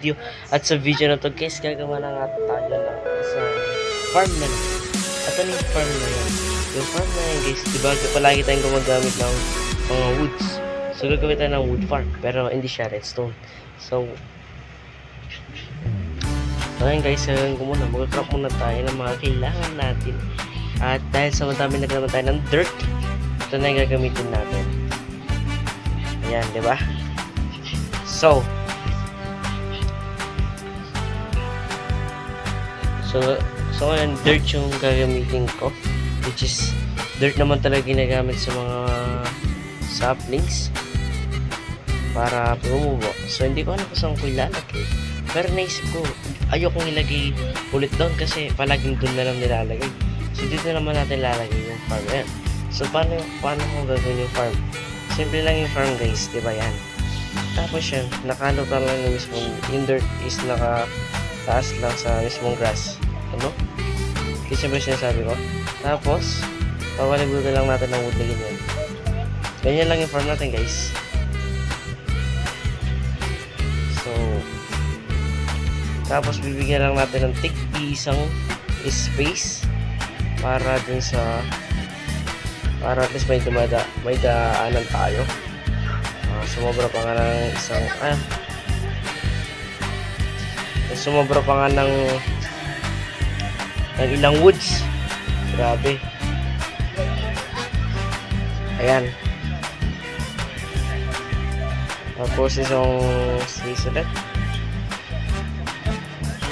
video. At sa video na to guys, gagawa na nga tayo ng isang farm na lang. At ano yung farm na yan? Yung farm na yan guys, di ba palagi tayong gumagamit ng mga woods. So gagawin tayo ng wood farm, pero hindi siya redstone. So, ayun guys, gagawin ko muna. Mag-crop muna tayo ng mga kailangan natin. At dahil sa madami naglaman tayo ng dirt, ito na yung gagamitin natin. Ayan, di ba? So, So, so ngayon, dirt yung gagamitin ko. Which is, dirt naman talaga ginagamit sa mga saplings para bumubo. So, hindi ko alam kung saan ko ilalagay. Pero naisip ko, ayokong ilagay ulit doon kasi palaging doon na lang nilalagay. So, dito naman natin lalagay yung farm. Ayan. So, paano, paano ko gagawin yung farm? Simple lang yung farm guys, di ba yan? Tapos yan, nakalutan lang yung mismong, yung dirt is naka taas lang sa mismong grass. Ano? Kasi ba sinasabi ko? Tapos, pawalibutan lang natin ng wood na ganyan. Ganyan lang yung farm natin guys. So, tapos bibigyan lang natin ng tig isang space para dun sa para at least may dumada may daanan tayo Ah, sumobra pa nga ng isang ah sumobra pa nga ng ng ilang woods. Grabe. Ayan. Tapos isang ulit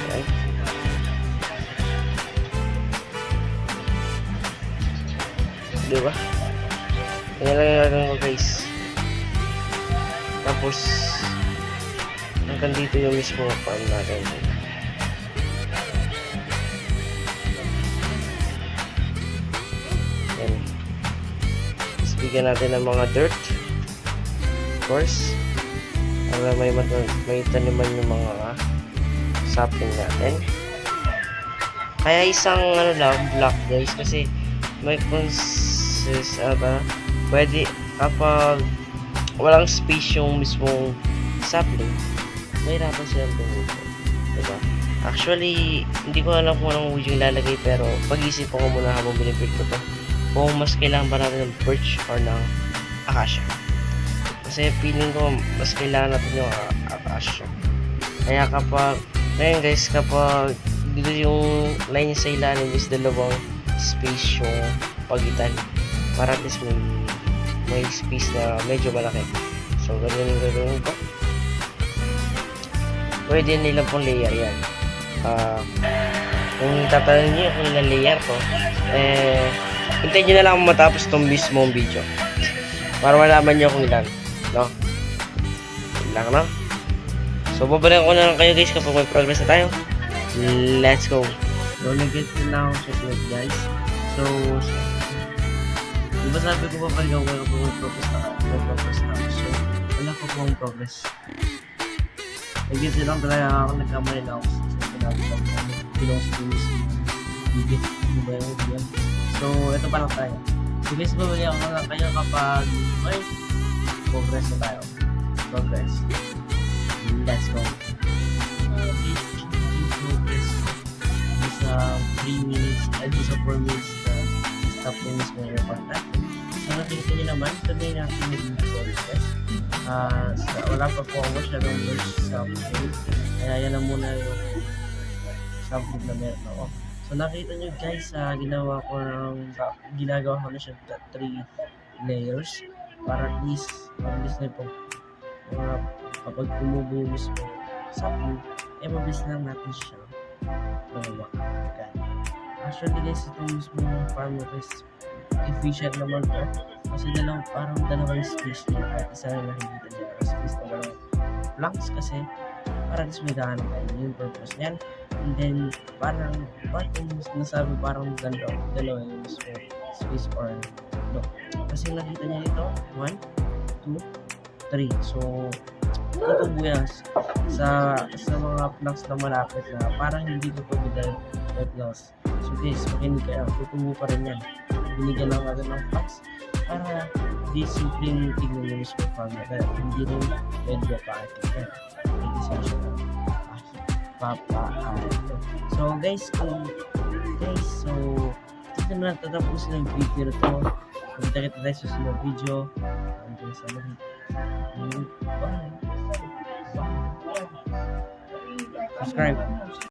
ayan. Diba ayan lang yung guys. Tapos hanggang dito yung mismo farm natin Yan. Tapos bigyan natin ng mga dirt. Of course. Para may, may taniman yung mga sapling natin. Kaya isang ano lang, block guys. Kasi may consist, ano ba, pwede kapag walang space yung mismong sapling, mahirapan silang tumubo. Diba? Actually, hindi ko alam kung anong wood yung lalagay pero pag-isip ko muna habang binibuild ko to kung mas kailangan ba natin ng birch or ng acacia. Kasi feeling ko mas kailangan natin yung a- acacia. Kaya kapag, ngayon guys, kapag dito yung line sa ilalim is dalawang space yung pagitan para at least may, may space na medyo malaki. So, ganyan yung gagawin ko. Pwede nilang pong layer yan. Ah, kung tatanungin niyo kung ilang layer ko, eh, hintayin nyo na lang matapos itong mismong video. Para malaman nyo kung ilan. No? Lang, no? So, babalikan ko na lang kayo guys kapag may progress na tayo. Let's go! So, nag-get ko na ako checkmate guys. So, Diba sabi ko babalikan ko kapag may progress na may progress na ako. So, wala ko pong progress. Nag-get lang talaga ako nagkamali na ako sa sinabi ko. Pinost ko yung bigit. Ano ba yan? So, ito pa lang tayo. So guys, babalikan ko lang kayo kapag may progress na tayo. Progress. Let's go. Uh, please progress. Sa 3 minutes, ay sa 4 minutes na stop yung mismo yung report So nakikita nyo naman, tuloy natin yung progress. Ah, sa- wala pa po ako masyadong verse sa game. Kaya yan lang muna yung sample na meron ako. So nakita nyo guys, ah, ginawa ko ng, ginagawa ko na siya 3 layers para at least, mabilis na po. Para kapag tumubo yung mismo sapling, eh mabilis lang natin siya. Okay. Actually guys, itong mismo farm na efficient naman to. Kasi dalawang, parang dalawang space niya at isa na nakikita niya na space na dalawang planks kasi para least may daan kayo yung purpose niyan. And then, parang, parang nasabi parang dalawa, dalawa yung mismo space or no. Kasi nakita niya ito, 1, 2, 3. So, tutubo yan sa sa mga planks na malapit na parang hindi ko pwede dahil loss. So guys, makinig kayo, tutubo pa rin yan. Binigyan lang agad ng planks para di simpleng tignan yung mismo farm na kaya hindi rin medyo paakit. Kaya, hindi siya siya. magpapaalam. So guys, kung guys, so dito na tatapos na yung video to. Kita-kita tayo sa susunod video. Hanggang sa. Bye. Bye. Subscribe.